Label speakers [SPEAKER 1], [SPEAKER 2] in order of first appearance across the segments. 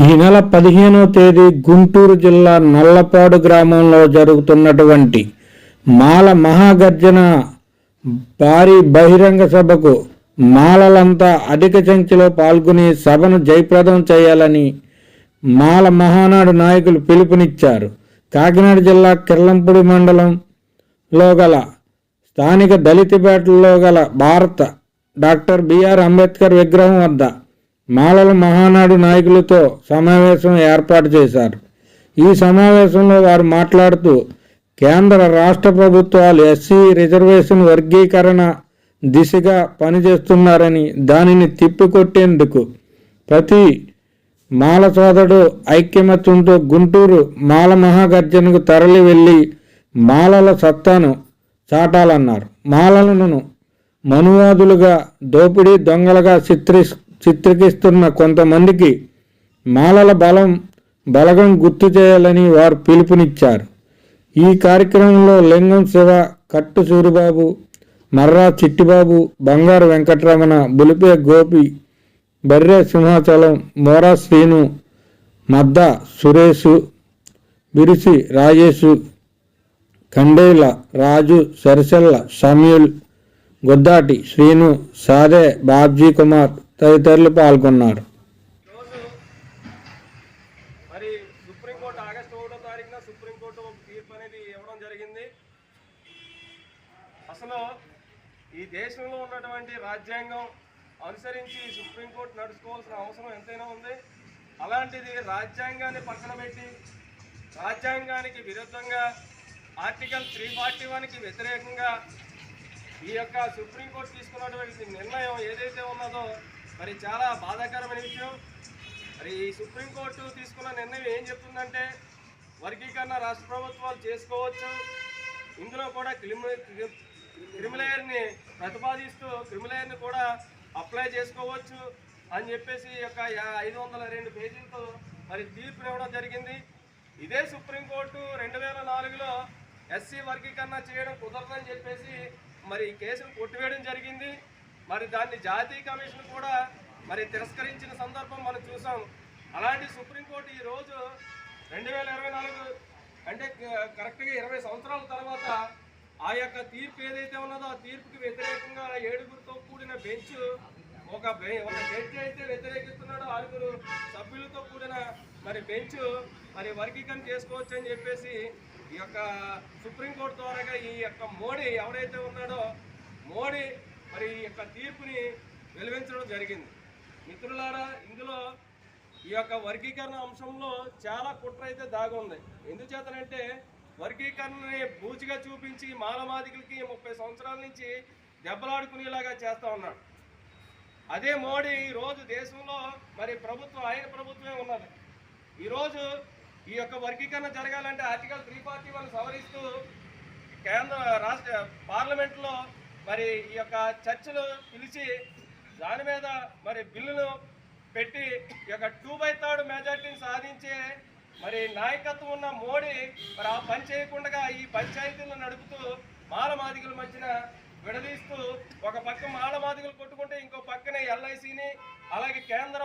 [SPEAKER 1] ఈ నెల పదిహేనో తేదీ గుంటూరు జిల్లా నల్లపాడు గ్రామంలో జరుగుతున్నటువంటి మాల మహాగర్జన భారీ బహిరంగ సభకు మాలలంతా అధిక సంఖ్యలో పాల్గొని సభను జయప్రదం చేయాలని మాల మహానాడు నాయకులు పిలుపునిచ్చారు. కాకినాడ జిల్లా కిర్లంపూడి మండలంలో గల స్థానిక దళితపేటలో గల భారత డాక్టర్ బిఆర్ అంబేద్కర్ విగ్రహం వద్ద మాలల మహానాడు నాయకులతో సమావేశం ఏర్పాటు చేశారు. ఈ సమావేశంలో వారు మాట్లాడుతూ కేంద్ర రాష్ట్ర ప్రభుత్వాలు ఎస్సీ రిజర్వేషన్ వర్గీకరణ దిశగా పనిచేస్తున్నారని దానిని తిప్పికొట్టేందుకు ప్రతి మాల సోదరుడు ఐక్యమత్యంతో గుంటూరు మాల మహాగర్జనకు తరలి వెళ్ళి మాలల సత్తాను చాటాలన్నారు. మాలలను మనువాదులుగా దోపిడీ దొంగలుగా చిత్రి చిత్రకిస్తున్న కొంతమందికి మాలల బలం బలగం గుర్తు చేయాలని వారు పిలుపునిచ్చారు. ఈ కార్యక్రమంలో లింగం శివ కట్టు సూరిబాబు మర్రా చిట్టిబాబు బంగారు వెంకటరమణ బులిపే గోపి బర్రె సింహాచలం మోరా శ్రీను మద్ద సురేషు బిరిసి రాజేషు కండేల రాజు సరిసెల్ల షమ్యుల్ గొద్దాటి శ్రీను సాదే బాబ్జీ కుమార్ తదితరులు పాల్గొన్నారు.
[SPEAKER 2] ఈరోజు మరి సుప్రీంకోర్టు ఆగస్టు ఒకటో తారీఖున సుప్రీంకోర్టు ఒక తీర్పు అనేది ఇవ్వడం జరిగింది. అసలు ఈ దేశంలో ఉన్నటువంటి రాజ్యాంగం అనుసరించి సుప్రీంకోర్టు నడుచుకోవాల్సిన అవసరం ఎంతైనా ఉంది. అలాంటిది రాజ్యాంగాన్ని పక్కన పెట్టి రాజ్యాంగానికి విరుద్ధంగా ఆర్టికల్ త్రీ ఫార్టీ వన్కి వ్యతిరేకంగా ఈ యొక్క సుప్రీంకోర్టు తీసుకున్నటువంటి నిర్ణయం ఏదైతే ఉన్నదో మరి చాలా బాధాకరమైన విషయం. మరి ఈ సుప్రీంకోర్టు తీసుకున్న నిర్ణయం ఏం చెప్తుందంటే వర్గీకరణ రాష్ట్ర ప్రభుత్వాలు చేసుకోవచ్చు. ఇందులో కూడా క్రిమి క్రిమిలేయర్ని ప్రతిపాదిస్తూ క్రిమిలేయర్ని కూడా అప్లై చేసుకోవచ్చు అని చెప్పేసి ఒక యొక్క ఐదు వందల రెండు పేజీలతో మరి తీర్పు ఇవ్వడం జరిగింది. ఇదే సుప్రీంకోర్టు రెండు వేల నాలుగులో ఎస్సీ వర్గీకరణ చేయడం కుదరదని చెప్పేసి మరి ఈ కేసును కొట్టివేయడం జరిగింది. మరి దాన్ని జాతీయ కమిషన్ కూడా మరి తిరస్కరించిన సందర్భం మనం చూసాం. అలాంటి సుప్రీంకోర్టు ఈ రోజు రెండు వేల ఇరవై నాలుగు అంటే క- కరెక్ట్గా ఇరవై సంవత్సరాల తర్వాత ఆ యొక్క తీర్పు ఏదైతే ఉన్నదో ఆ తీర్పుకి వ్యతిరేకంగా ఏడుగురితో కూడిన బెంచ్ ఒక ఒక జడ్జి అయితే వ్యతిరేకిస్తున్నాడు ఆరుగురు సభ్యులతో కూడిన మరి బెంచ్ మరి వర్గీకరణ చేసుకోవచ్చు అని చెప్పేసి ఈ యొక్క సుప్రీంకోర్టు ద్వారాగా ఈ యొక్క మోడీ ఎవరైతే ఉన్నాడో మోడీ మరి ఈ యొక్క తీర్పుని వెలువించడం జరిగింది. మిత్రులారా ఇందులో ఈ యొక్క వర్గీకరణ అంశంలో చాలా కుట్ర అయితే దాగి ఉంది. ఎందుచేతనంటే వర్గీకరణని బూచిగా చూపించి మాలమాదికులకి ముప్పై సంవత్సరాల నుంచి దెబ్బలాడుకునేలాగా చేస్తూ ఉన్నాడు. అదే మోడీ ఈరోజు దేశంలో మరి ప్రభుత్వం ఆయన ప్రభుత్వమే ఉన్నది. ఈరోజు ఈ యొక్క వర్గీకరణ జరగాలంటే ఆర్టికల్ త్రీ ఫార్టీ వన్ సవరిస్తూ కేంద్ర రాష్ట్ర పార్లమెంట్లో మరి ఈ యొక్క చర్చలు పిలిచి దాని మీద మరి బిల్లును పెట్టి ఈ యొక్క టూ బై థర్డ్ మెజార్టీని సాధించే మరి నాయకత్వం ఉన్న మోడీ మరి ఆ పని చేయకుండా ఈ పంచాయతీలను నడుపుతూ మాలమాదిగుల మధ్యన విడదీస్తూ ఒక పక్క మాలమాదిగలు కొట్టుకుంటే ఇంకో పక్కనే ఎల్ఐసిని అలాగే కేంద్ర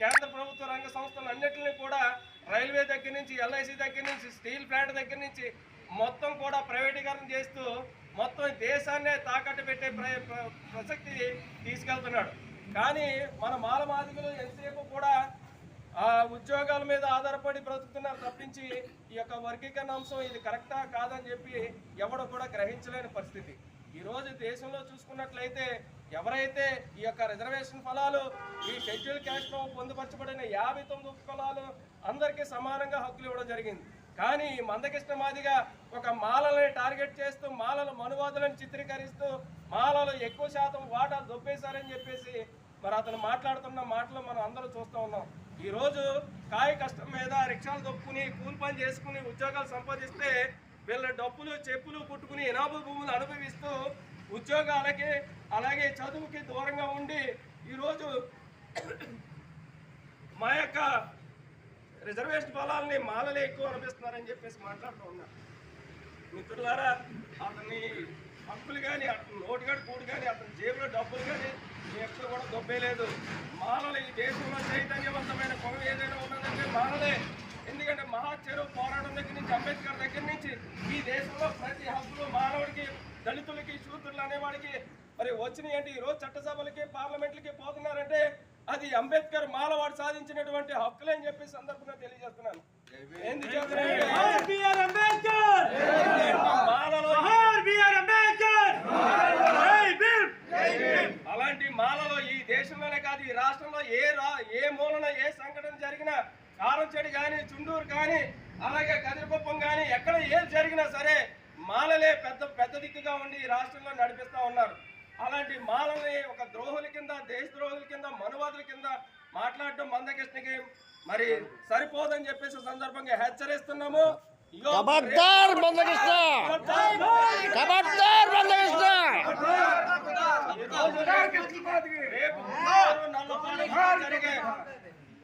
[SPEAKER 2] కేంద్ర ప్రభుత్వ రంగ సంస్థలు అన్నింటినీ కూడా రైల్వే దగ్గర నుంచి ఎల్ఐసి దగ్గర నుంచి స్టీల్ ప్లాంట్ దగ్గర నుంచి మొత్తం కూడా ప్రైవేటీకరణ చేస్తూ మొత్తం దేశాన్నే తాకట్టు పెట్టే ప్ర- ప్రసక్తి తీసుకెళ్తున్నాడు. కానీ మన మాలమాదిగులు ఎంతసేపు కూడా ఆ ఉద్యోగాల మీద ఆధారపడి బ్రతుకుతున్నారు తప్పించి ఈ యొక్క వర్గీకరణ అంశం ఇది కరెక్టా కాదని చెప్పి ఎవడు కూడా గ్రహించలేని పరిస్థితి. ఈరోజు దేశంలో చూసుకున్నట్లయితే ఎవరైతే ఈ యొక్క రిజర్వేషన్ ఫలాలు ఈ షెడ్యూల్ క్యాస్ట్లో పొందుపరచబడిన యాభై తొమ్మిది ఫలాలు అందరికీ సమానంగా హక్కులు ఇవ్వడం జరిగింది. కానీ ఈ మందకృష్ణ మాదిగా ఒక మాలలని టార్గెట్ చేస్తూ మాలల మనువాదులను చిత్రీకరిస్తూ మాలలు ఎక్కువ శాతం వాటా దొబ్బేశారని చెప్పేసి మరి అతను మాట్లాడుతున్న మాటలు మనం అందరూ చూస్తూ ఉన్నాం. ఈరోజు కాయ కష్టం మీద రిక్షాలు దొక్కుని కూలి పని చేసుకుని ఉద్యోగాలు సంపాదిస్తే వీళ్ళ డబ్బులు చెప్పులు కుట్టుకుని ఇనాబు భూములు అనుభవిస్తూ ఉద్యోగాలకి అలాగే చదువుకి దూరంగా ఉండి ఈరోజు మా యొక్క రిజర్వేషన్ ఫలాల్ని మాలలే ఎక్కువ అనిపిస్తున్నారని చెప్పేసి మాట్లాడుతూ ఉన్నారు. మిత్రులారా అతని హక్కులు కానీ అతని నోటుగాడు కూడు కానీ అతని జేబులో డబ్బులు కానీ ఎక్కడ కూడా దొబ్బేయలేదు మాలలు ఈ దేశంలో చైతన్యవంతమైన కొన ఏదైనా ఉన్నదంటే మానలే ఎందుకంటే మహా చెరువు పోరాటం దగ్గర నుంచి అంబేద్కర్ దగ్గర నుంచి ఈ దేశంలో ప్రతి హక్కులు మానవుడికి దళితులకి శూద్రులు అనేవాడికి మరి వచ్చినాయి అంటే ఈ రోజు చట్టసభలకి పార్లమెంట్లకి పోతున్నారంటే అది అంబేద్కర్ మాలవాడు సాధించినటువంటి హక్కులే అని చెప్పి సందర్భంగా తెలియజేస్తున్నాను. అలాంటి మాలలో ఈ దేశంలోనే కాదు ఈ రాష్ట్రంలో ఏ రా ఏ మూలన ఏ సంఘటన జరిగినా కారంచెడి కానీ చుండూరు కానీ అలాగే కదిరికుప్పం కానీ ఎక్కడ ఏది జరిగినా సరే మాలలే పెద్ద పెద్ద దిక్కుగా ఉండి ఈ రాష్ట్రంలో నడిపిస్తా ఉన్నారు. అలాంటి మాలని ఒక ద్రోహుల కింద దేశ ద్రోహుల కింద మనువాదుల కింద మాట్లాడడం మందకృష్ణకి మరి సరిపోదని చెప్పేసి సందర్భంగా హెచ్చరిస్తున్నాము.
[SPEAKER 3] ఖబర్దార్ మందకృష్ణ ఖబర్దార్ మందకృష్ణ!
[SPEAKER 2] రేపు గుంటూరు నల్లపాడు వద్ద జరిగే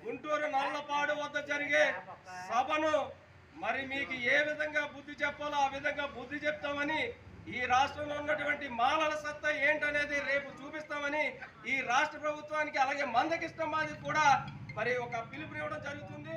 [SPEAKER 2] గుంటూరు నల్లపాడు వద్ద జరిగే సభను మరి మీకు ఏ విధంగా బుద్ధి చెప్పాలో ఆ విధంగా బుద్ధి చెప్తామని ఈ రాష్ట్రంలో ఉన్నటువంటి మాలల సత్తా ఏంటనేది రేపు చూపిస్తామని ఈ రాష్ట్ర ప్రభుత్వానికి అలాగే మందకిష్టం మాది కూడా మరి ఒక పిలుపునివ్వడం జరుగుతుంది.